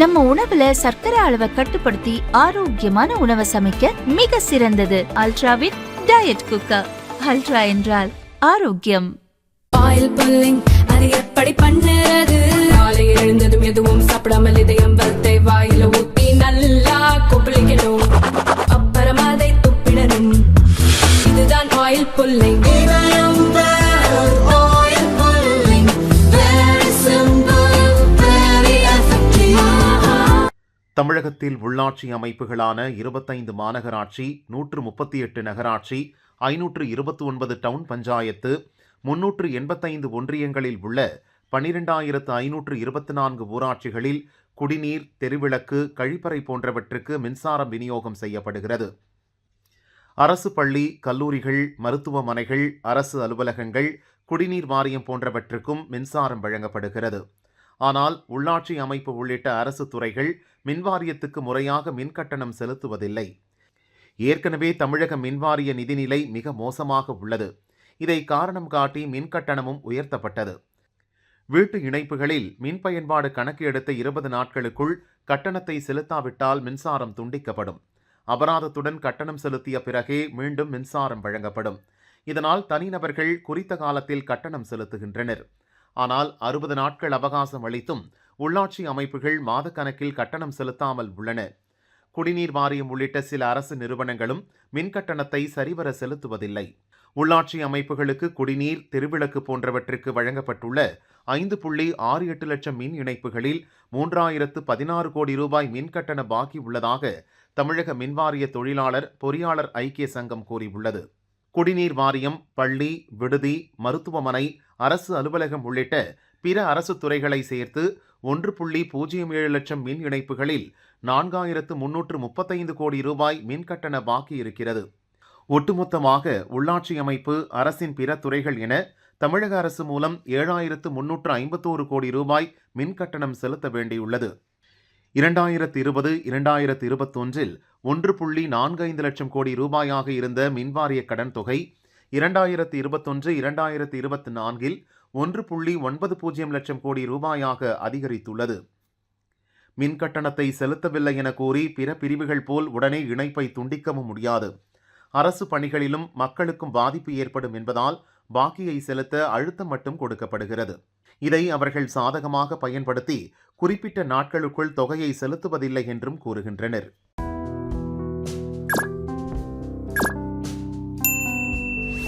நம்ம உணவுல சர்க்கரை அளவை கட்டுப்படுத்தி ஆரோக்கியமான உணவை சமைக்க மிக சிறந்தது. அல்ட்ராவின் டயட் குக்கர் அல்ட்ரா என்றால் ஆரோக்கியம். ஆயில் புல்லிங் அது எப்படி பண்ணுறது? காலை எழுந்ததும் எதுவும் சாப்பிடாமல் இதயம் வளர்த்தை வாயில ஊத்தி நல்லா கொப்பளிக்கணும். அப்புறம் அதை துப்பிடணும். இதுதான் ஆயில் புல்லிங் தமிழகத்தில் உள்ளாட்சி அமைப்புகளான இருபத்தைந்து மாநகராட்சி நூற்று முப்பத்தி எட்டு நகராட்சி ஐநூற்று இருபத்தி ஒன்பது டவுன் பஞ்சாயத்து முன்னூற்று எண்பத்தைந்து ஒன்றியங்களில் உள்ள பனிரெண்டாயிரத்து ஐநூற்று இருபத்தி நான்கு ஊராட்சிகளில் குடிநீர் தெருவிளக்கு கழிப்பறை போன்றவற்றுக்கு மின்சாரம் விநியோகம் செய்யப்படுகிறது. அரசு பள்ளி கல்லூரிகள் மருத்துவமனைகள் அரசு அலுவலகங்கள் குடிநீர் வாரியம் போன்றவற்றுக்கும் மின்சாரம் வழங்கப்படுகிறது. ஆனால் உள்ளாட்சி அமைப்பு உள்ளிட்ட அரசு துறைகள் மின்வாரியத்துக்கு முறையாக மின்கட்டணம் செலுத்துவதில்லை. ஏற்கனவே தமிழக மின்வாரிய நிதிநிலை மிக மோசமாக உள்ளது. இதை காரணம் காட்டி மின்கட்டணமும் உயர்த்தப்பட்டது. வீட்டு இணைப்புகளில் மின் பயன்பாடு கணக்கு எடுத்த இருபது நாட்களுக்குள் கட்டணத்தை செலுத்தாவிட்டால் மின்சாரம் துண்டிக்கப்படும். அபராதத்துடன் கட்டணம் செலுத்திய பிறகே மீண்டும் மின்சாரம் வழங்கப்படும். இதனால் தனிநபர்கள் குறித்த காலத்தில் கட்டணம் செலுத்துகின்றனர். ஆனால் அறுபது நாட்கள் அவகாசம் அளித்தும் உள்ளாட்சி அமைப்புகள் மாதக்கணக்கில் கட்டணம் செலுத்தாமல் உள்ளன. குடிநீர் வாரியம் உள்ளிட்ட சில அரசு நிறுவனங்களும் மின் கட்டணத்தை சரிவர செலுத்துவதில்லை. உள்ளாட்சி அமைப்புகளுக்கு குடிநீர் தெருவிளக்கு போன்றவற்றுக்கு வழங்கப்பட்டுள்ள ஐந்து புள்ளி ஆறு எட்டு லட்சம் மின் இணைப்புகளில் மூன்றாயிரத்து பதினாறு கோடி ரூபாய் மின் கட்டண பாக்கி உள்ளதாக தமிழக மின்வாரிய தொழிலாளர் பொறியாளர் ஐக்கிய சங்கம் கூறியுள்ளது. குடிநீர் வாரியம் பள்ளி விடுதி மருத்துவமனை அரசு அலுவலகம் உள்ளிட்ட பிற அரசு துறைகளை சேர்த்து ஒன்று புள்ளி பூஜ்ஜியம் ஏழு லட்சம் மின் இணைப்புகளில் நான்காயிரத்து முன்னூற்று முப்பத்தைந்து கோடி ரூபாய் மின் கட்டண பாக்கி இருக்கிறது. ஒட்டுமொத்தமாக உள்ளாட்சி அமைப்பு அரசின் பிற துறைகள் என தமிழக அரசு மூலம் ஏழாயிரத்து முன்னூற்று ஐம்பத்தோரு கோடி ரூபாய் மின் கட்டணம் செலுத்த வேண்டியுள்ளது. இரண்டாயிரத்து இருபது இரண்டாயிரத்து இருபத்தொன்றில் ஒன்று புள்ளி நான்கு ஐந்து லட்சம் கோடி ரூபாயாக இருந்த மின்வாரிய கடன் தொகை இரண்டாயிரத்து இருபத்தொன்று இரண்டாயிரத்து இருபத்தி நான்கில் ஒன்று புள்ளி ஒன்பது பூஜ்ஜியம் லட்சம் கோடி ரூபாயாக அதிகரித்துள்ளது. மின் கட்டணத்தை செலுத்தவில்லை என கூறி பிற பிரிவுகள் போல் உடனே இணைப்பை துண்டிக்கவும் முடியாது. அரசு பணிகளிலும் மக்களுக்கும் பாதிப்பு ஏற்படும் என்பதால் பாக்கியை செலுத்த அழுத்தம் மட்டும் கொடுக்கப்படுகிறது. இதை அவர்கள் சாதகமாக பயன்படுத்தி குறிப்பிட்ட நாட்களுக்குள் தொகையை செலுத்துவதில்லை என்றும் கூறுகின்றனர்.